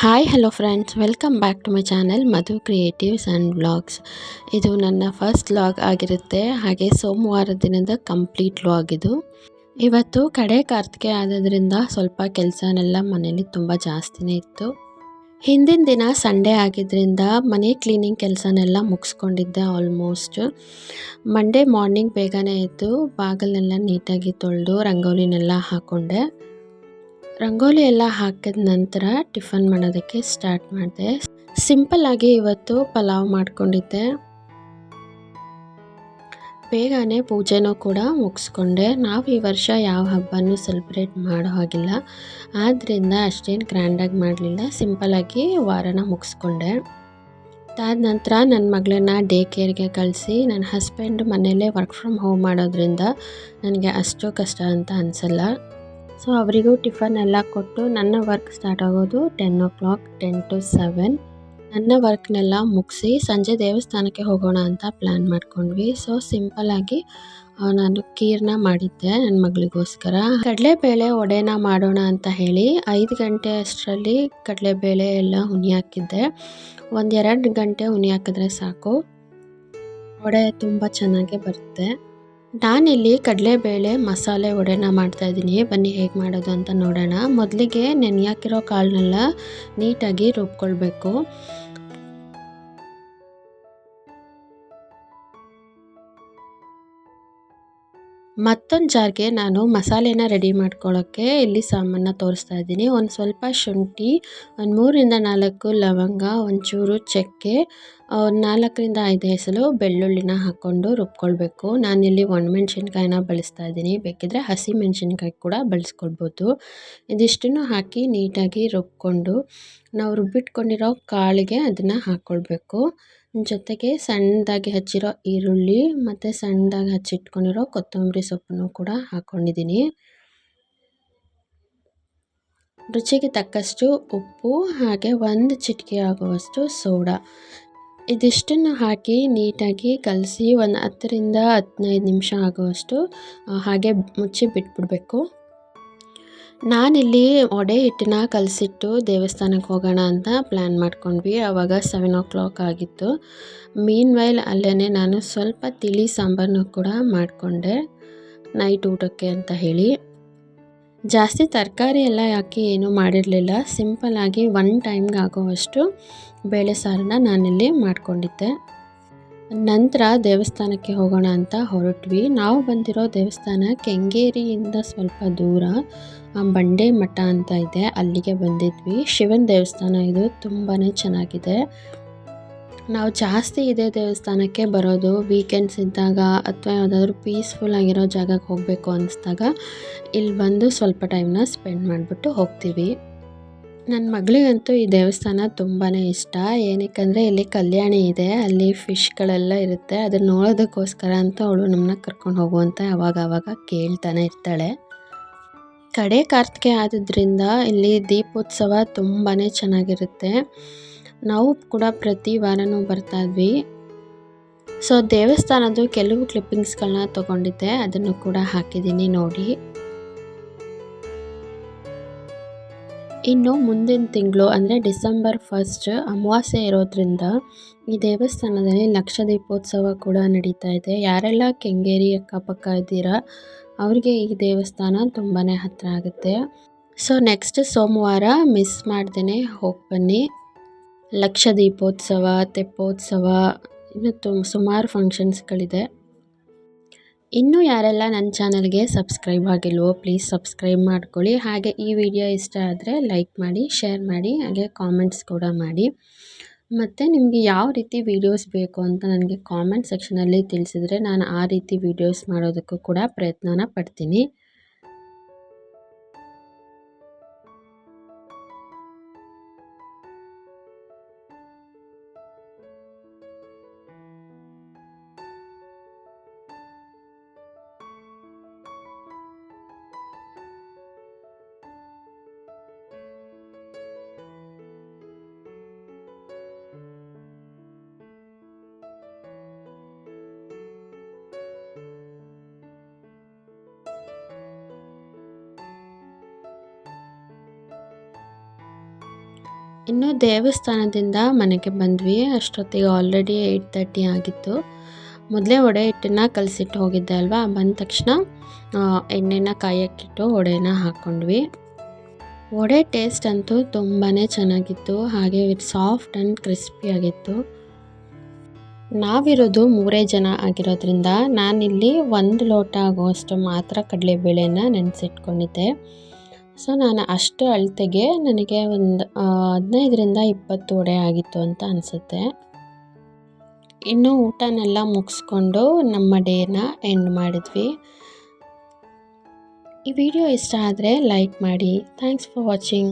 Hi hello friends welcome back to my channel Madhu creatives and vlogs ಇದು ನನ್ನ first vlog ಆಗಿರುತ್ತೆ. ಹಾಗೆ ಸೋಮವಾರ ದಿನದ ಕಂಪ್ಲೀಟ್ ವ್ಲಾಗ್ ಇದು. ಇವತ್ತು ಕಡೆ ಕಾರ್ತಿಕೆ ಆದ್ರಿಂದ ಸ್ವಲ್ಪ ಕೆಲಸನೆಲ್ಲ ಮನೇಲಿ ತುಂಬ ಜಾಸ್ತಿನೇ ಇತ್ತು. ಹಿಂದಿನ ದಿನ ಸಂಡೇ ಆಗಿದ್ದರಿಂದ ಮನೆ ಕ್ಲೀನಿಂಗ್ ಕೆಲಸನೆಲ್ಲ ಮುಗಿಸ್ಕೊಂಡಿದ್ದೆ ಆಲ್ಮೋಸ್ಟ್ ಮಂಡೇ ಮಾರ್ನಿಂಗ್ ಬೇಗನೆ ಇತ್ತು ಬಾಗಿಲನ್ನೆಲ್ಲ ನೀಟಾಗಿ ತೊಳೆದು, ರಂಗೋಲಿನೆಲ್ಲ ಹಾಕ್ಕೊಂಡೆ ರಂಗೋಲಿ ಎಲ್ಲ ಹಾಕಿದ ನಂತರ ಟಿಫನ್ ಮಾಡೋದಕ್ಕೆ ಸ್ಟಾರ್ಟ್ ಮಾಡಿದೆ. ಸಿಂಪಲ್ ಆಗಿ ಇವತ್ತು ಪಲಾವ್ ಮಾಡ್ಕೊಂಡಿದ್ದೆ. ಬೇಗನೆ ಪೂಜೆನೂ ಕೂಡ ಮುಗಿಸ್ಕೊಂಡೆ. ನಾವು ಈ ವರ್ಷ ಯಾವ ಹಬ್ಬನೂ ಸೆಲೆಬ್ರೇಟ್ ಮಾಡೋ ಹಾಗಿಲ್ಲ. ಆದ್ದರಿಂದ ಅಷ್ಟೇನು ಗ್ರ್ಯಾಂಡಾಗಿ ಮಾಡಲಿಲ್ಲ. ಸಿಂಪಲಾಗಿ ವಾರನ ಮುಗಿಸ್ಕೊಂಡೆ. ಅದಾದ ನಂತರ ನನ್ನ ಮಗಳನ್ನ ಡೇ ಕೇರ್ಗೆ ಕಳಿಸಿ ನನ್ನ ಹಸ್ಬೆಂಡ್ ಮನೆಯಲ್ಲೇ ವರ್ಕ್ ಫ್ರಮ್ ಹೋಮ್ ಮಾಡೋದ್ರಿಂದ ನನಗೆ ಅಷ್ಟು ಕಷ್ಟ ಅಂತ ಅನಿಸಲ್ಲ. ಸೊ ಅವರಿಗೂ ಟಿಫನ್ ಎಲ್ಲ ಕೊಟ್ಟು ನನ್ನ ವರ್ಕ್ ಸ್ಟಾರ್ಟ್ ಆಗೋದು ten o'clock, ten to seven. ನನ್ನ ವರ್ಕ್ನೆಲ್ಲ ಮುಗಿಸಿ ಸಂಜೆ ದೇವಸ್ಥಾನಕ್ಕೆ ಹೋಗೋಣ ಅಂತ ಪ್ಲ್ಯಾನ್ ಮಾಡ್ಕೊಂಡ್ವಿ. ಸೊ ಸಿಂಪಲ್ಲಾಗಿ ನಾನು ಕೀರ್ನ ಮಾಡಿದ್ದೆ ನನ್ನ ಮಗಳಿಗೋಸ್ಕರ. ಕಡಲೆಬೇಳೆ ಒಡೆನ ಮಾಡೋಣ ಅಂತ ಹೇಳಿ ಐದು ಗಂಟೆ ಅಷ್ಟರಲ್ಲಿ ಕಡಲೆಬೇಳೆ ಎಲ್ಲ ಹುಣಿ ಹಾಕಿದ್ದೆ. ಒಂದೆರಡು ಗಂಟೆ ಹುಣಿ ಹಾಕಿದ್ರೆ ಸಾಕು. ವಡೆ ತುಂಬ ಚೆನ್ನಾಗೇ ಬರುತ್ತೆ. ನಾನಿಲ್ಲಿ ಕಡಲೆಬೇಳೆ ಮಸಾಲೆ ವಡೆನ ಮಾಡ್ತಾಯಿದ್ದೀನಿ ಬನ್ನಿ ಹೇಗೆ ಮಾಡೋದು ಅಂತ ನೋಡೋಣ. ಮೊದಲಿಗೆ ನೆನೆಯಾಕಿರೋ ಕಾಳನ್ನೆಲ್ಲ ನೀಟಾಗಿ ರುಬ್ಕೊಳ್ಬೇಕು. ಮತ್ತೊಂದು ಜಾರ್ಗೆ ನಾನು ಮಸಾಲೆನ ರೆಡಿ ಮಾಡ್ಕೊಳ್ಳೋಕ್ಕೆ ಇಲ್ಲಿ ಸಾಮಾನ ತೋರಿಸ್ತಾ ಇದ್ದೀನಿ. ಒಂದು ಸ್ವಲ್ಪ ಶುಂಠಿ, ಒಂದು ಮೂರಿಂದ ನಾಲ್ಕು ಲವಂಗ, ಒಂಚೂರು ಚಕ್ಕೆ ಒಂದು ನಾಲ್ಕರಿಂದ ಐದು ಹೆಸಲು ಬೆಳ್ಳುಳ್ಳಿನ ಹಾಕ್ಕೊಂಡು ರುಬ್ಕೊಳ್ಬೇಕು. ನಾನಿಲ್ಲಿ ಒಣಮೆಣ್ಸಿನ್ಕಾಯಿನ ಬಳಸ್ತಾ ಇದ್ದೀನಿ. ಬೇಕಿದ್ರೆ ಹಸಿ ಮೆಣಸಿನ್ಕಾಯಿ ಕೂಡ ಬಳಸ್ಕೊಳ್ಬೋದು. ಇದಿಷ್ಟನ್ನು ಹಾಕಿ ನೀಟಾಗಿ ರುಬ್ಕೊಂಡು, ನಾವು ರುಬ್ಬಿಟ್ಕೊಂಡಿರೋ ಕಾಳಿಗೆ ಅದನ್ನು ಹಾಕ್ಕೊಳ್ಬೇಕು. ಜೊತೆಗೆ ಸಣ್ಣದಾಗಿ ಹಚ್ಚಿರೋ ಈರುಳ್ಳಿ ಮತ್ತು ಸಣ್ಣದಾಗಿ ಹಚ್ಚಿಟ್ಕೊಂಡಿರೋ ಕೊತ್ತಂಬರಿ ಸೊಪ್ಪನ್ನು ಕೂಡ ಹಾಕ್ಕೊಂಡಿದ್ದೀನಿ ರುಚಿಗೆ ತಕ್ಕಷ್ಟು ಉಪ್ಪು ಹಾಗೆ ಒಂದು ಚಿಟಿಕೆ ಆಗುವಷ್ಟು ಸೋಡಾ. ಇದಿಷ್ಟನ್ನು ಹಾಕಿ ನೀಟಾಗಿ ಕಲಸಿ ಒಂದು ಹತ್ತರಿಂದ ಹದಿನೈದು ನಿಮಿಷ ಆಗುವಷ್ಟು ಹಾಗೆ ಮುಚ್ಚಿ ಬಿಟ್ಬಿಡಬೇಕು. ನಾನಿಲ್ಲಿ ಒಡೆ ಹಿಟ್ಟನ್ನ ಕಲಸಿಟ್ಟು ದೇವಸ್ಥಾನಕ್ಕೆ ಹೋಗೋಣ ಅಂತ ಪ್ಲ್ಯಾನ್ ಮಾಡ್ಕೊಂಡ್ವಿ. ಆವಾಗ ಸೆವೆನ್ ಓ ಕ್ಲಾಕ್ ಆಗಿತ್ತು. ಮೀನ್ ವೈಲ್ ಅಲ್ಲೇ ನಾನು ಸ್ವಲ್ಪ ತಿಳಿ ಸಾಂಬಾರನ್ನು ಕೂಡ ಮಾಡಿಕೊಂಡೆ. ನೈಟ್ ಊಟಕ್ಕೆ ಅಂತ ಹೇಳಿ. ಜಾಸ್ತಿ ತರಕಾರಿ ಎಲ್ಲ ಯಾಕೆ ಏನೂ ಮಾಡಿರಲಿಲ್ಲ. ಸಿಂಪಲ್ಲಾಗಿ ಒನ್ ಟೈಮ್ಗೆ ಆಗೋವಷ್ಟು ಬೇಳೆ ಸಾರನ್ನ ನಾನಿಲ್ಲಿ ಮಾಡ್ಕೊಂಡಿದ್ದೆ. ನಂತರ ದೇವಸ್ಥಾನಕ್ಕೆ ಹೋಗೋಣ ಅಂತ ಹೊರಟ್ವಿ. ನಾವು ಬಂದಿರೋ ದೇವಸ್ಥಾನ ಕೆಂಗೇರಿಯಿಂದ ಸ್ವಲ್ಪ ದೂರ ಬಂಡೆ ಮಠ ಅಂತ ಇದೆ. ಅಲ್ಲಿಗೆ ಬಂದಿದ್ವಿ. ಶಿವನ ದೇವಸ್ಥಾನ ಇದು ತುಂಬಾ ಚೆನ್ನಾಗಿದೆ. ನಾವು ಜಾಸ್ತಿ ಇದೇ ದೇವಸ್ಥಾನಕ್ಕೆ ಬರೋದು ವೀಕೆಂಡ್ಸ್ ಇದ್ದಾಗ ಅಥವಾ ಯಾವುದಾದ್ರೂ ಪೀಸ್ಫುಲ್ ಆಗಿರೋ ಜಾಗಕ್ಕೆ ಹೋಗಬೇಕು ಅನ್ನಿಸ್ದಾಗ ಇಲ್ಲಿ ಬಂದು ಸ್ವಲ್ಪ ಟೈಮ್ನ ಸ್ಪೆಂಡ್ ಮಾಡಿಬಿಟ್ಟು ಹೋಗ್ತೀವಿ. ನನ್ನ ಮಗಳಿಗಂತೂ ಈ ದೇವಸ್ಥಾನ ತುಂಬಾ ಇಷ್ಟ. ಏನಕ್ಕಂದರೆ ಇಲ್ಲಿ ಕಲ್ಯಾಣಿ ಇದೆ. ಅಲ್ಲಿ ಫಿಶ್ಗಳೆಲ್ಲ ಇರುತ್ತೆ. ಅದನ್ನ ನೋಡೋದಕ್ಕೋಸ್ಕರ ಅಂತ ಅವಳು ನಮ್ಮನ್ನ ಕರ್ಕೊಂಡು ಹೋಗುವಂತ ಅವಾಗ ಅವಾಗ ಕೇಳ್ತಾನೆ ಇರ್ತಾಳೆ. ಕಡೆ ಕಾರ್ತಿಕೆ ಆದ್ರಿಂದ ಇಲ್ಲಿ ದೀಪೋತ್ಸವ ತುಂಬಾ ಚೆನ್ನಾಗಿರುತ್ತೆ. ನಾವು ಕೂಡ ಪ್ರತಿ ವಾರನೂ ಬರ್ತಾ ಇದ್ವಿ. ಸೊ, ದೇವಸ್ಥಾನದ್ದು ಕೆಲವು ಕ್ಲಿಪ್ಪಿಂಗ್ಸ್ಗಳನ್ನ ತೊಗೊಂಡಿದ್ದೆ. ಅದನ್ನು ಕೂಡ ಹಾಕಿದ್ದೀನಿ ನೋಡಿ. ಇನ್ನು ಮುಂದಿನ ತಿಂಗಳು ಅಂದರೆ ಡಿಸೆಂಬರ್ ಫಸ್ಟ್ ಅಮಾವಾಸ್ಯೆ ಇರೋದ್ರಿಂದ ಈ ದೇವಸ್ಥಾನದಲ್ಲಿ ಲಕ್ಷ ದೀಪೋತ್ಸವ ಕೂಡ ನಡೀತಾ ಇದೆ. ಯಾರೆಲ್ಲ ಕೆಂಗೇರಿ ಅಕ್ಕಪಕ್ಕ ಇದ್ದೀರಾ ಅವ್ರಿಗೆ ಈ ದೇವಸ್ಥಾನ ತುಂಬಾ ಹತ್ತಿರ ಆಗುತ್ತೆ. ಸೊ ನೆಕ್ಸ್ಟ್ ಸೋಮವಾರ ಮಿಸ್ ಮಾಡ್ದೇ ಹೋಗಿ ಬನ್ನಿ. ಲಕ್ಷ ದೀಪೋತ್ಸವ ತೆಪ್ಪೋತ್ಸವ, ಇನ್ನು ತುಂಬ ಸುಮಾರು ಫಂಕ್ಷನ್ಸ್ಗಳಿದೆ ಇನ್ನೂ ಯಾರೆಲ್ಲ ನನ್ನ ಚಾನಲ್ಗೆ ಸಬ್ಸ್ಕ್ರೈಬ್ ಆಗಿಲ್ವೋ ಪ್ಲೀಸ್ ಸಬ್ಸ್ಕ್ರೈಬ್ ಮಾಡ್ಕೊಳ್ಳಿ. ಹಾಗೆ ಈ ವಿಡಿಯೋ ಇಷ್ಟ ಆದರೆ ಲೈಕ್ ಮಾಡಿ ಶೇರ್ ಮಾಡಿ, ಹಾಗೆ ಕಾಮೆಂಟ್ಸ್ ಕೂಡ ಮಾಡಿ. ಮತ್ತು ನಿಮಗೆ ಯಾವ ರೀತಿ ವೀಡಿಯೋಸ್ ಬೇಕು ಅಂತ ನನಗೆ ಕಾಮೆಂಟ್ ಸೆಕ್ಷನಲ್ಲಿ ತಿಳಿಸಿದರೆ ನಾನು ಆ ರೀತಿ ವೀಡಿಯೋಸ್ ಮಾಡೋದಕ್ಕೂ ಕೂಡ ಪ್ರಯತ್ನನ ಪಡ್ತೀನಿ. ಇನ್ನು ದೇವಸ್ಥಾನದಿಂದ ಮನೆಗೆ ಬಂದ್ವಿ. ಅಷ್ಟೊತ್ತಿಗೆ ಆಲ್ರೆಡಿ ಏಯ್ಟ್ ತರ್ಟಿ ಆಗಿತ್ತು. ಮೊದಲೇ ವಡೆ ಹಿಟ್ಟನ್ನು ಕಲಸಿಟ್ಟು ಹೋಗಿದ್ದೆ ಅಲ್ವಾ? ಬಂದ ತಕ್ಷಣ ಎಣ್ಣೆನ ಕಾಯಕ್ಕಿಟ್ಟು ವಡೆನ ಹಾಕ್ಕೊಂಡ್ವಿ ವಡೆ ಟೇಸ್ಟ್ ಅಂತೂ ತುಂಬಾ ಚೆನ್ನಾಗಿತ್ತು. ಹಾಗೆ ಸಾಫ್ಟ್ ಆ್ಯಂಡ್ ಕ್ರಿಸ್ಪಿಯಾಗಿತ್ತು ನಾವಿರೋದು ಮೂರೇ ಜನ ಆಗಿರೋದ್ರಿಂದ ನಾನಿಲ್ಲಿ ಒಂದು ಲೋಟ ಆಗುವಷ್ಟು ಮಾತ್ರ ಕಡಲೆಬೇಳೆನ ನೆನೆಸಿಟ್ಕೊಂಡಿದ್ದೆ. ಸೊ ನಾನು ಅಷ್ಟು ಅಳತೆಗೆ ನನಗೆ ಒಂದು ಹದಿನೈದರಿಂದ ಇಪ್ಪತ್ತು ವಡೆ ಆಗಿತ್ತು ಅಂತ ಅನಿಸುತ್ತೆ. ಇನ್ನು ಊಟನೆಲ್ಲ ಮುಗಿಸ್ಕೊಂಡು ನಮ್ಮ ಡೇನ ಎಂಡ್ ಮಾಡಿದ್ವಿ. ಈ ವಿಡಿಯೋ ಇಷ್ಟ ಆದರೆ ಲೈಕ್ ಮಾಡಿ. Thanks for watching.